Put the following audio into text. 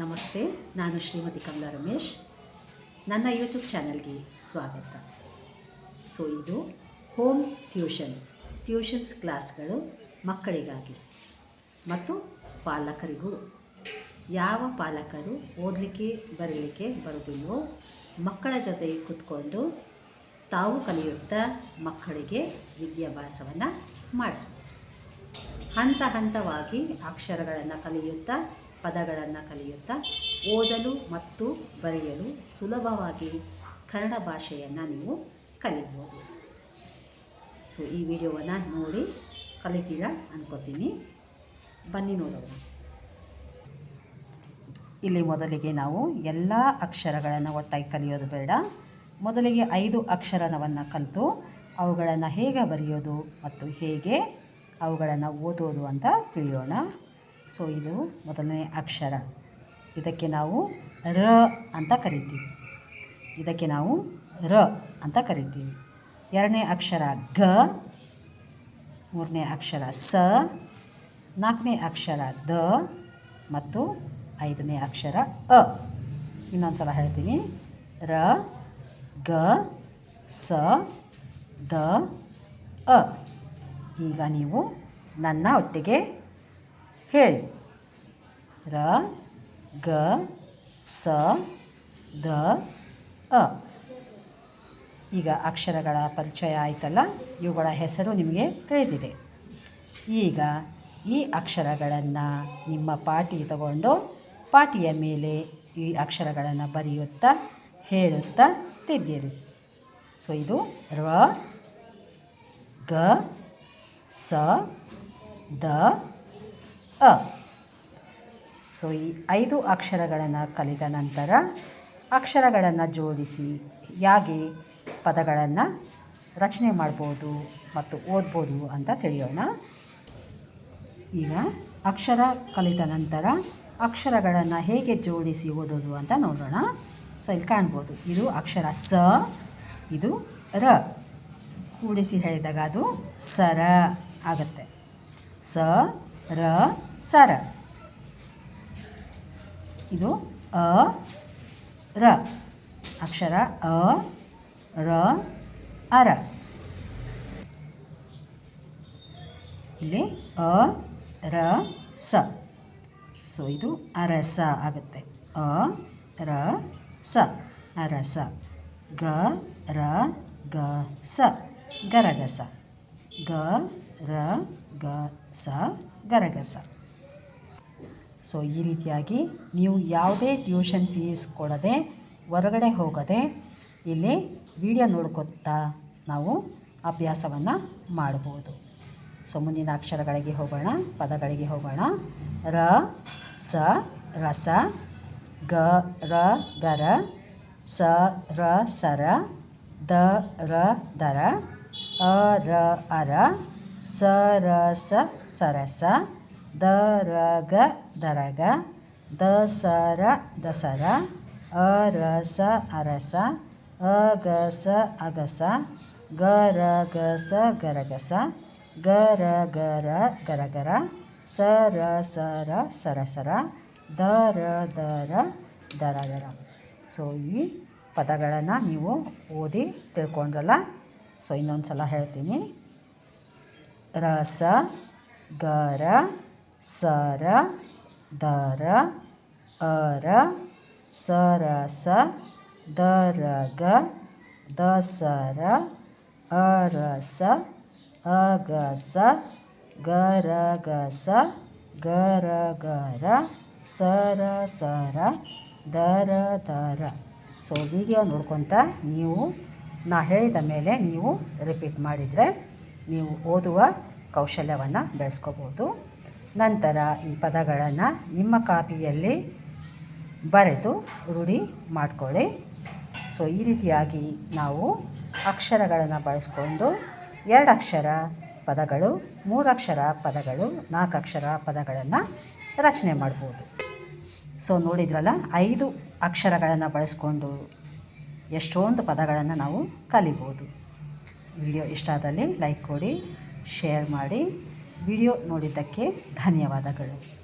ನಮಸ್ತೆ, ನಾನು ಶ್ರೀಮತಿ ಕಮಲಾ ರಮೇಶ್. ನನ್ನ ಯೂಟ್ಯೂಬ್ ಚಾನಲ್ಗೆ ಸ್ವಾಗತ. ಸೊ, ಇದು ಹೋಮ್ ಟ್ಯೂಷನ್ಸ್. ಟ್ಯೂಷನ್ಸ್ ಕ್ಲಾಸ್ಗಳು ಮಕ್ಕಳಿಗಾಗಿ ಮತ್ತು ಪಾಲಕರಿಗೂ. ಯಾವ ಪಾಲಕರು ಓದಲಿಕ್ಕೆ, ಬರಲಿಕ್ಕೆ ಬರೋದಿಲ್ಲವೋ ಮಕ್ಕಳ ಜೊತೆ ಕೂತ್ಕೊಂಡು ತಾವು ಕಲಿಯುತ್ತಾ ಮಕ್ಕಳಿಗೆ ವಿದ್ಯಾಭ್ಯಾಸವನ್ನು ಮಾಡಿಸ್ಬೋದು ಹಂತ ಹಂತವಾಗಿ ಅಕ್ಷರಗಳನ್ನು ಕಲಿಯುತ್ತಾ ಪದಗಳನ್ನು ಕಲಿಯುತ್ತಾ ಓದಲು ಮತ್ತು ಬರೆಯಲು ಸುಲಭವಾಗಿ ಕನ್ನಡ ಭಾಷೆಯನ್ನು ನೀವು ಕಲಿಯಬಹುದು ಸೊ ಈ ವಿಡಿಯೋವನ್ನು ನೋಡಿ ಕಲಿತೀರ ಅನ್ಕೋತೀನಿ. ಬನ್ನಿ ನೋಡೋಣ. ಇಲ್ಲಿ ಮೊದಲಿಗೆ ನಾವು ಎಲ್ಲ ಅಕ್ಷರಗಳನ್ನು ಒಟ್ಟಾಗಿ ಕಲಿಯೋದು ಬೇಡ. ಮೊದಲಿಗೆ ಐದು ಅಕ್ಷರವನ್ನು ಕಲಿತು ಅವುಗಳನ್ನು ಹೇಗೆ ಬರೆಯೋದು ಮತ್ತು ಹೇಗೆ ಅವುಗಳನ್ನು ಓದೋದು ಅಂತ ತಿಳಿಯೋಣ. ಸೊ ಇದು ಮೊದಲನೇ ಅಕ್ಷರ. ಇದಕ್ಕೆ ನಾವು ರ ಅಂತ ಕರಿತೀವಿ. ಇದಕ್ಕೆ ನಾವು ರ ಅಂತ ಕರಿತೀವಿ. ಎರಡನೇ ಅಕ್ಷರ ಗ, ಮೂರನೇ ಅಕ್ಷರ ಸ, ನಾಲ್ಕನೇ ಅಕ್ಷರ ದ ಮತ್ತು ಐದನೇ ಅಕ್ಷರ ಅ. ಇನ್ನೊಂದು ಸಲ ಹೇಳ್ತೀನಿ. ರ, ಗ, ಸ, ದ, ಅ. ಈಗ ನೀವು ನನ್ನ ಒಟ್ಟಿಗೆ ಹೇಳಿ. ರ, ಗ, ಸ, ದ, ಅ. ಈಗ ಅಕ್ಷರಗಳ ಪರಿಚಯ ಆಯಿತಲ್ಲ? ಇವುಗಳ ಹೆಸರು ನಿಮಗೆ ತಿಳಿದಿದೆ. ಈಗ ಈ ಅಕ್ಷರಗಳನ್ನು ನಿಮ್ಮ ಪಾಟಿ ತಗೊಂಡು ಪಾಟಿಯ ಮೇಲೆ ಈ ಅಕ್ಷರಗಳನ್ನು ಬರೆಯುತ್ತಾ, ಹೇಳುತ್ತಾ ತಿದ್ದಿರಿ. ಸೊ, ಇದು ರ, ಗ, ಸ, ದ ಅ. ಸೊ, ಈ ಐದು ಅಕ್ಷರಗಳನ್ನು ಕಲಿತ ನಂತರ ಅಕ್ಷರಗಳನ್ನು ಜೋಡಿಸಿ ಹೇಗೆ ಪದಗಳನ್ನು ರಚನೆ ಮಾಡ್ಬೋದು ಮತ್ತು ಓದ್ಬೋದು ಅಂತ ತಿಳಿಯೋಣ. ಈಗ ಅಕ್ಷರ ಕಲಿತ ನಂತರ ಅಕ್ಷರಗಳನ್ನು ಹೇಗೆ ಜೋಡಿಸಿ ಓದೋದು ಅಂತ ನೋಡೋಣ. ಸೊ, ಇಲ್ಲಿ ಕಾಣ್ಬೋದು. ಇದು ಅಕ್ಷರ ಸ, ಇದು ರ. ಕೂಡಿಸಿ ಹೇಳಿದಾಗ ಅದು ಸರ ಆಗುತ್ತೆ. ಸ ರ, ಸರ. ಇದು ಅ, ರ. ಅಕ್ಷರ ಅ, ರ, ಅರ. ಇಲ್ಲಿ ಅ, ರ, ಸ. ಸೊ ಇದು ಅರಸ ಆಗುತ್ತೆ. ಅ, ರ, ಸ. ಅರಸ. ಗ, ರ, ಗ, ಸ. ಗರಗಸ. ಗ ರ, ಗ, ಸ, ಗರಗಸ. ಸೊ ಈ ರೀತಿಯಾಗಿ ನೀವು ಯಾವುದೇ ಟ್ಯೂಷನ್ ಫೀಸ್ ಕೊಡದೆ ಹೊರಗಡೆ ಹೋಗದೆ ಇಲ್ಲಿ ವಿಡಿಯೋ ನೋಡ್ಕೊತಾ ನಾವು ಅಭ್ಯಾಸವನ್ನು ಮಾಡ್ಬೋದು. ಸೊ ಮುಂದಿನ ಅಕ್ಷರಗಳಿಗೆ ಹೋಗೋಣ, ಪದಗಳಿಗೆ ಹೋಗೋಣ. ರ, ಸ, ರಸ, ಗ, ರ, ಗರ, ಸ, ರ, ಸರ, ದ, ರ, ದರ, ಅ, ರ, ಅರ ಸ ರ ಸ ಸರಸ, ದರಗ ದರಗ, ದಸರ ದಸರ, ಅರಸ ಅರಸ, ಅಗಸ ಅಗಸ, ಗರಗಸ ಗರಗಸ, ಗರಗರ ಗರಗರ ಸರ ಸರ ಸರಸರ ದರ ರ ದ ದರ ದರ ಸೊ ಈ ಪದಗಳನ್ನು ನೀವು ಓದಿ ತಿಳ್ಕೊಂಡ್ರಲ್ಲ? ಸೊ ಇನ್ನೊಂದು ಸಲ ಹೇಳ್ತೀನಿ. ರಸ, ಗರ, ಸರ, ದರ, ಅರ, ಸರಸ, ದರಗ, ದಸರ, ಅರಸ, ಅಗಸ, ಗರಗಸ, ಗರಗರ ಸರ ಸರ ದರ ದರ ಸೊ ವಿಡಿಯೋ ನೋಡ್ಕೊತ ನೀವು ನಾ ಹೇಳಿದ ಮೇಲೆ ನೀವು ರಿಪೀಟ್ ಮಾಡಿದರೆ ನೀವು ಓದುವ ಕೌಶಲ್ಯವನ್ನು ಬೆಳೆಸ್ಕೋಬೋದು. ನಂತರ ಈ ಪದಗಳನ್ನು ನಿಮ್ಮ ಕಾಪಿಯಲ್ಲಿ ಬರೆದು ರೂಢಿ ಮಾಡಿಕೊಳ್ಳಿ. ಸೊ ಈ ರೀತಿಯಾಗಿ ನಾವು ಅಕ್ಷರಗಳನ್ನು ಬಳಸ್ಕೊಂಡು ಎರಡು ಅಕ್ಷರ ಪದಗಳು, ಮೂರಕ್ಷರ ಪದಗಳು ನಾಲ್ಕು ಅಕ್ಷರ ಪದಗಳನ್ನು ರಚನೆ ಮಾಡ್ಬೋದು. ಸೊ ನೋಡಿದ್ರಲ್ಲ, ಐದು ಅಕ್ಷರಗಳನ್ನು ಬಳಸ್ಕೊಂಡು ಎಷ್ಟೊಂದು ಪದಗಳನ್ನು ನಾವು ಕಲಿಬೋದು. ವಿಡಿಯೋ ಇಷ್ಟ ಆದಲ್ಲಿ ಲೈಕ್ ಕೊಡಿ ಶೇರ್ ಮಾಡಿ. ವಿಡಿಯೋ ನೋಡಿದ್ದಕ್ಕೆ ಧನ್ಯವಾದಗಳು.